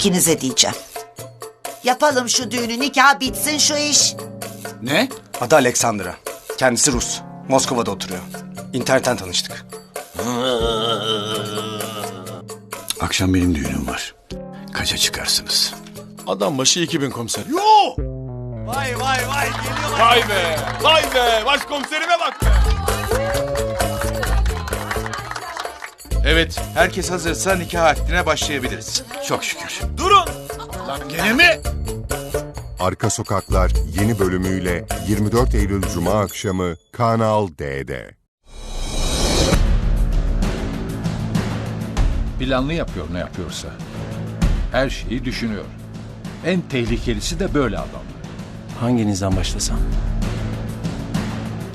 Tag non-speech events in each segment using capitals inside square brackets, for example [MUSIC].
ikinize diyeceğim. Yapalım şu düğünü nikah bitsin şu iş. Ne? Adı Alexandra. Kendisi Rus. Moskova'da oturuyor. İnternetten tanıştık. [LAUGHS] Akşam benim düğünüm var. Kaça çıkarsınız? Adam başı 2000 komiser. Yo! Vay vay vay geliyorlar. Vay be! Vay be! Başkomiserime bak be! Evet, herkes hazırsa nikah akdine başlayabiliriz. Çok şükür. Durun. Lan gene mi? Arka Sokaklar yeni bölümüyle 24 Eylül Cuma akşamı Kanal D'de. Planlı yapıyor ne yapıyorsa. Her şeyi düşünüyor. En tehlikelisi de böyle adam. Hanginizden başlasam?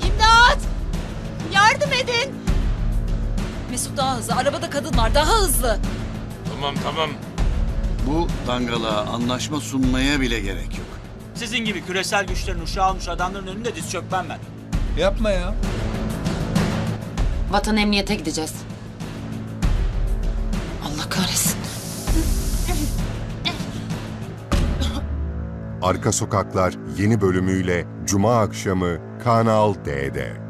İmdat! Yardım edin! Mesut daha hızlı. Arabada kadın var. Daha hızlı. Tamam tamam. Bu dangalığa anlaşma sunmaya bile gerek yok. Sizin gibi küresel güçlerin uşağı olmuş adamların önünde diz çökmem ben. Yapma ya. Vatan emniyete gideceğiz. Allah kahretsin. Arka Sokaklar yeni bölümüyle Cuma akşamı Kanal D'de.